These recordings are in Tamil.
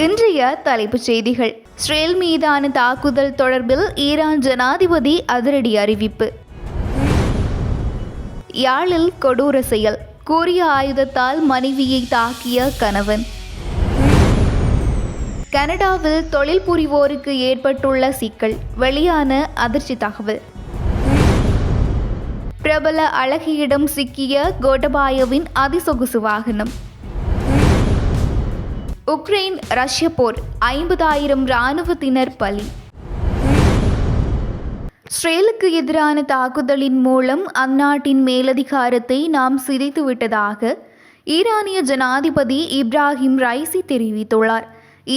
இன்றைய தலைப்புச் செய்திகள். இஸ்ரேல் மீதான தாக்குதல் தொடர்பில் ஈரான் ஜனாதிபதி அதிரடி அறிவிப்பு. யாழில் கொடூர செயல். கூறிய ஆயுதத்தால் மனைவியை தாக்கிய கணவன். கனடாவில் தொழில் புரிவோருக்கு ஏற்பட்டுள்ள சிக்கல். வெளியான அதிர்ச்சி தகவல். பிரபல அழகியிடம் சிக்கிய கோட்டபாயவின் அதிசொகுசு வாகனம். உக்ரைன் ரஷ்ய போர் ஐம்பதாயிரம் இராணுவத்தினர் பலி. இஸ்ரேலுக்கு எதிரான தாக்குதலின் மூலம் அந்நாட்டின் மேலதிகாரத்தை நாம் சிதைத்து விட்டதாக ஈரானிய ஜனாதிபதி இப்ராஹிம் ரைசி தெரிவித்துள்ளார்.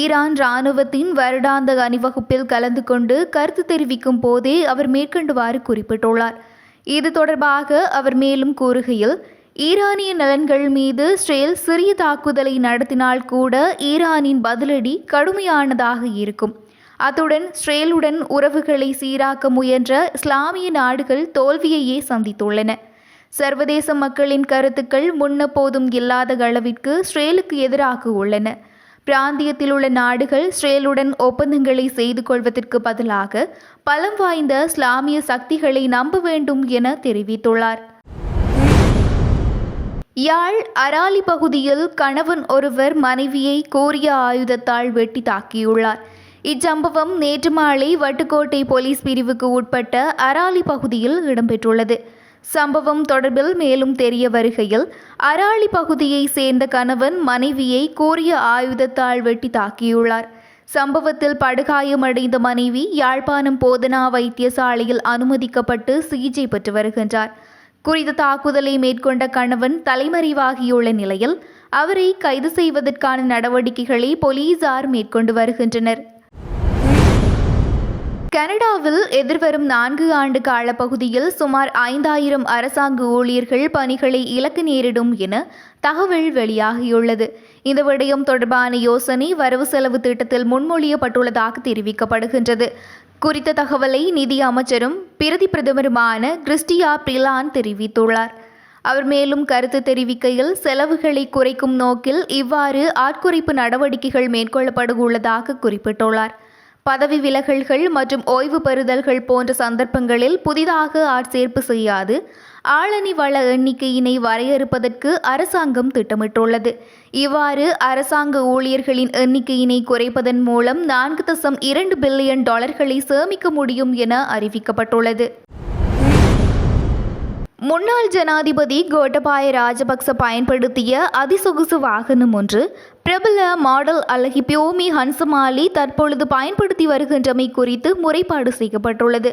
ஈரான் இராணுவத்தின் வருடாந்த அணிவகுப்பில் கலந்து கொண்டு கருத்து தெரிவிக்கும் போதே அவர் மேற்கொண்டுவாறு குறிப்பிட்டுள்ளார். இது தொடர்பாக அவர் மேலும் கூறுகையில் ஈரானிய நலன்கள் மீது இஸ்ரேல் சிறிய தாக்குதலை நடத்தினால் கூட ஈரானின் பதிலடி கடுமையானதாக இருக்கும். அத்துடன் இஸ்ரேலுடன் உறவுகளை சீராக்க முயன்ற இஸ்லாமிய நாடுகள் தோல்வியையே சந்தித்துள்ளன. சர்வதேச மக்களின் கருத்துக்கள் முன்னப்போதும் இல்லாத அளவிற்கு இஸ்ரேலுக்கு எதிராக உள்ளன. பிராந்தியத்தில் உள்ள நாடுகள் இஸ்ரேலுடன் ஒப்பந்தங்களை செய்து கொள்வதற்கு பதிலாக பலம் வாய்ந்த இஸ்லாமிய சக்திகளை நம்ப வேண்டும் என தெரிவித்துள்ளார். யாழ் அராலி பகுதியில் கணவன் ஒருவர் மனைவியை கோரிய ஆயுதத்தால் வெட்டி தாக்கியுள்ளார். இச்சம்பவம் நேற்று மாலை வட்டுக்கோட்டை போலீஸ் பிரிவுக்கு உட்பட்ட அராலி பகுதியில் இடம்பெற்றுள்ளது. சம்பவம் தொடர்பில் மேலும் தெரிய வருகையில் அராலி பகுதியை சேர்ந்த கணவன் மனைவியை கோரிய ஆயுதத்தால் வெட்டி தாக்கியுள்ளார். சம்பவத்தில் படுகாயமடைந்த மனைவி யாழ்ப்பாணம் போதனா வைத்தியசாலையில் அனுமதிக்கப்பட்டு சிகிச்சை பெற்று வருகின்றார். குறித்த தாக்குதலை மேற்கொண்ட கணவன் தலைமறைவாகியுள்ள நிலையில் அவரை கைது செய்வதற்கான நடவடிக்கைகளை போலீசார் மேற்கொண்டு வருகின்றனர். கனடாவில் எதிர்வரும் நான்கு ஆண்டு காலப்பகுதியில் சுமார் ஐந்தாயிரம் அரசாங்க ஊழியர்கள் பணிகளை இழக்க நேரிடும் என தகவல் வெளியாகியுள்ளது. இந்த விடயம் தொடர்பான யோசனை வரவு செலவு திட்டத்தில் முன்மொழியப்பட்டுள்ளதாக தெரிவிக்கப்படுகின்றது. குறித்த தகவலை நிதி அமைச்சரும் பிரதி பிரதமருமான கிறிஸ்டியா பிரிலான் தெரிவித்துள்ளார். அவர் மேலும் கருத்து தெரிவிக்கையில் செலவுகளை குறைக்கும் நோக்கில் இவ்வாறு ஆட்குறைப்பு நடவடிக்கைகள் மேற்கொள்ளப்பட உள்ளதாக குறிப்பிட்டுள்ளார். பதவி விலகல்கள் மற்றும் ஓய்வு பெறுதல்கள் போன்ற சந்தர்ப்பங்களில் புதிதாக ஆட்சேர்ப்பு செய்யாது. ஆளணி வள எண்ணிக்கையினை வரையறுப்பதற்கு அரசாங்கம் திட்டமிட்டுள்ளது. இவ்வாறு அரசாங்க ஊழியர்களின் எண்ணிக்கையினை குறைப்பதன் மூலம் நான்கு தசம் இரண்டு பில்லியன் டாலர்களை சேமிக்க முடியும் என அறிவிக்கப்பட்டுள்ளது. முன்னாள் ஜனாதிபதி கோட்டபாய ராஜபக்ச பயன்படுத்திய அதிசொகுசு வாகனம் ஒன்று பிரபல மாடல் அழகி பியோமி ஹன்சமாலி தற்பொழுது பயன்படுத்தி வருகின்றமை குறித்து முறைப்பாடு செய்யப்பட்டுள்ளது.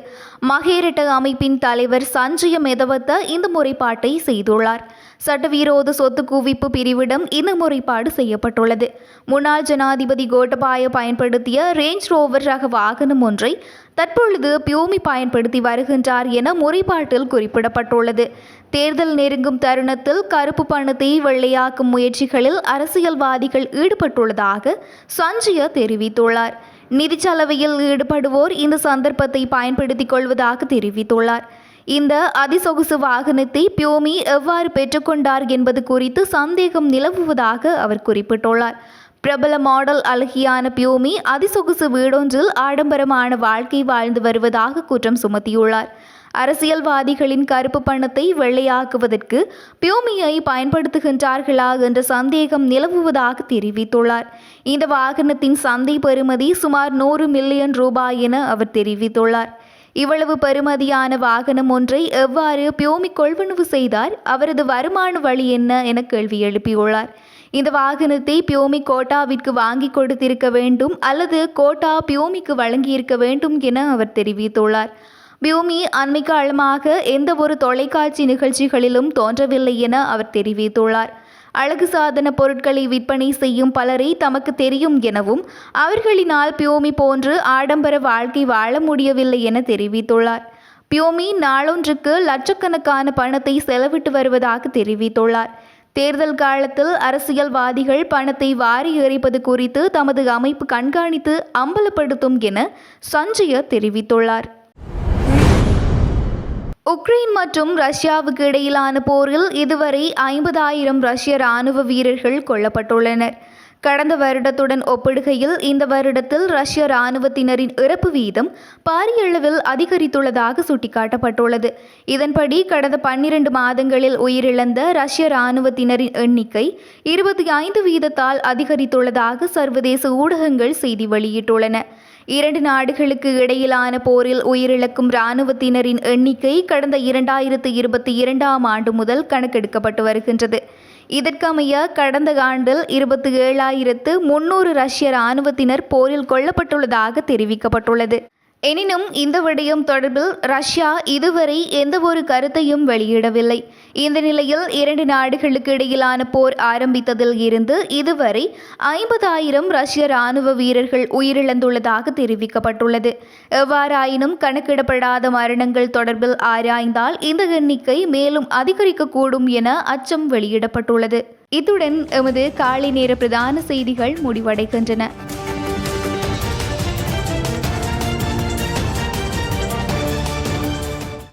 மகேரட்ட அமைப்பின் தலைவர் சஞ்சய மெதவத்த இந்த முறைப்பாட்டை செய்துள்ளார். சட்டவிரோத சொத்து குவிப்பு பிரிவிடம் இந்த முறைப்பாடு செய்யப்பட்டுள்ளது. முன்னாள் ஜனாதிபதி கோட்டபாய பயன்படுத்திய ரேஞ்ச் ரோவர் ரக வாகனம் ஒன்றை தற்பொழுது பியோமி பயன்படுத்தி வருகின்றார் என முறைப்பாட்டில் குறிப்பிடப்பட்டுள்ளது. தேர்தல் நெருங்கும் தருணத்தில் கருப்பு பணத்தை வெள்ளையாக்கும் முயற்சிகளில் அரசியல்வாதிகள் ஈடுபட்டுள்ளதாக சஞ்சய தெரிவித்துள்ளார். நிதிச்சலவையில் ஈடுபடுவோர் இந்த சந்தர்ப்பத்தை பயன்படுத்திக் கொள்வதாக தெரிவித்துள்ளார். இந்த அதிசொகுசு வாகனத்தை பியோமி எவ்வாறு பெற்றுக்கொண்டார் என்பது குறித்து சந்தேகம் நிலவுவதாக அவர் குறிப்பிட்டுள்ளார். பிரபல மாடல் அழகியான பியோமி அதிசொகுசு வீடொன்றில் ஆடம்பரமான வாழ்க்கை வாழ்ந்து வருவதாக குற்றம் சுமத்தியுள்ளார். அரசியல்வாதிகளின் கருப்பு பணத்தை வெள்ளையாக்குவதற்கு பியோமியை பயன்படுத்துகின்றார்களா என்ற சந்தேகம் நிலவுவதாக தெரிவித்துள்ளார். இந்த வாகனத்தின் சந்தை பெறுமதி சுமார் நூறு மில்லியன் ரூபாய் என அவர் தெரிவித்துள்ளார். இவ்வளவு பெருமதியான வாகனம் ஒன்றை எவ்வாறு பியோமி கொள்வனவு செய்தார்? அவரது வருமான வழி என்ன? என கேள்வி எழுப்பியுள்ளார். இந்த வாகனத்தை பியோமி கோட்டாவிற்கு வாங்கி கொடுத்திருக்க வேண்டும் அல்லது கோட்டா பியோமிக்கு வழங்கியிருக்க வேண்டும் என அவர் தெரிவித்துள்ளார். பியூமி அண்மை காலமாக எந்த ஒரு தொலைக்காட்சி நிகழ்ச்சிகளிலும் தோன்றவில்லை என அவர் தெரிவித்துள்ளார். அழகு சாதன பொருட்களை விற்பனை செய்யும் பலரை தமக்கு தெரியும் எனவும் அவர்களினால் பியோமி போன்று ஆடம்பர வாழ்க்கை வாழ முடியவில்லை என தெரிவித்துள்ளார். பியோமி நாளொன்றுக்கு லட்சக்கணக்கான பணத்தை செலவிட்டு வருவதாக தெரிவித்துள்ளார். தேர்தல் காலத்தில் அரசியல்வாதிகள் பணத்தை வாரி எறிப்பது குறித்து தமது அமைப்பு கண்காணித்து அம்பலப்படுத்தும் என சஞ்சய தெரிவித்துள்ளார். உக்ரைன் மற்றும் ரஷ்யாவுக்கு இடையிலான போரில் இதுவரை ஐம்பதாயிரம் ரஷ்ய ராணுவ வீரர்கள் கொல்லப்பட்டுள்ளனர். கடந்த வருடத்துடன் ஒப்பிடுகையில் இந்த வருடத்தில் ரஷ்ய இராணுவத்தினரின் இறப்பு வீதம் பாரிய அளவில் அதிகரித்துள்ளதாக சுட்டிக்காட்டப்பட்டுள்ளது. இதன்படி கடந்த பன்னிரண்டு மாதங்களில் உயிரிழந்த ரஷ்ய இராணுவத்தினரின் எண்ணிக்கை இருபத்தி ஐந்து வீதத்தால் அதிகரித்துள்ளதாக சர்வதேச ஊடகங்கள் செய்தி வெளியிட்டுள்ளன. இரண்டு நாடுகளுக்கு இடையிலான போரில் உயிரிழக்கும் இராணுவத்தினரின் எண்ணிக்கை கடந்த இரண்டாயிரத்து இருபத்தி இரண்டாம் ஆண்டு முதல் கணக்கெடுக்கப்பட்டு வருகின்றது. இதற்கமைய கடந்த ஆண்டில் இருபத்தி ஏழாயிரத்து முன்னூறு ரஷ்ய இராணுவத்தினர் போரில் கொல்லப்பட்டுள்ளதாக தெரிவிக்கப்பட்டுள்ளது. எனினும் இந்த விடயம் தொடர்பில் ரஷ்யா இதுவரை எந்தவொரு கருத்தையும் வெளியிடவில்லை. இந்த நிலையில் இரண்டு நாடுகளுக்கு இடையிலான போர் ஆரம்பித்ததில் இருந்து இதுவரை ஐம்பதாயிரம் ரஷ்ய இராணுவ வீரர்கள் உயிரிழந்துள்ளதாக தெரிவிக்கப்பட்டுள்ளது. எவ்வாறாயினும் கணக்கிடப்படாத மரணங்கள் தொடர்பில் ஆராய்ந்தால் இந்த எண்ணிக்கை மேலும் அதிகரிக்கக்கூடும் என அச்சம் வெளியிடப்பட்டுள்ளது. இத்துடன் எமது காலை நேர பிரதான செய்திகள் முடிவடைகின்றன.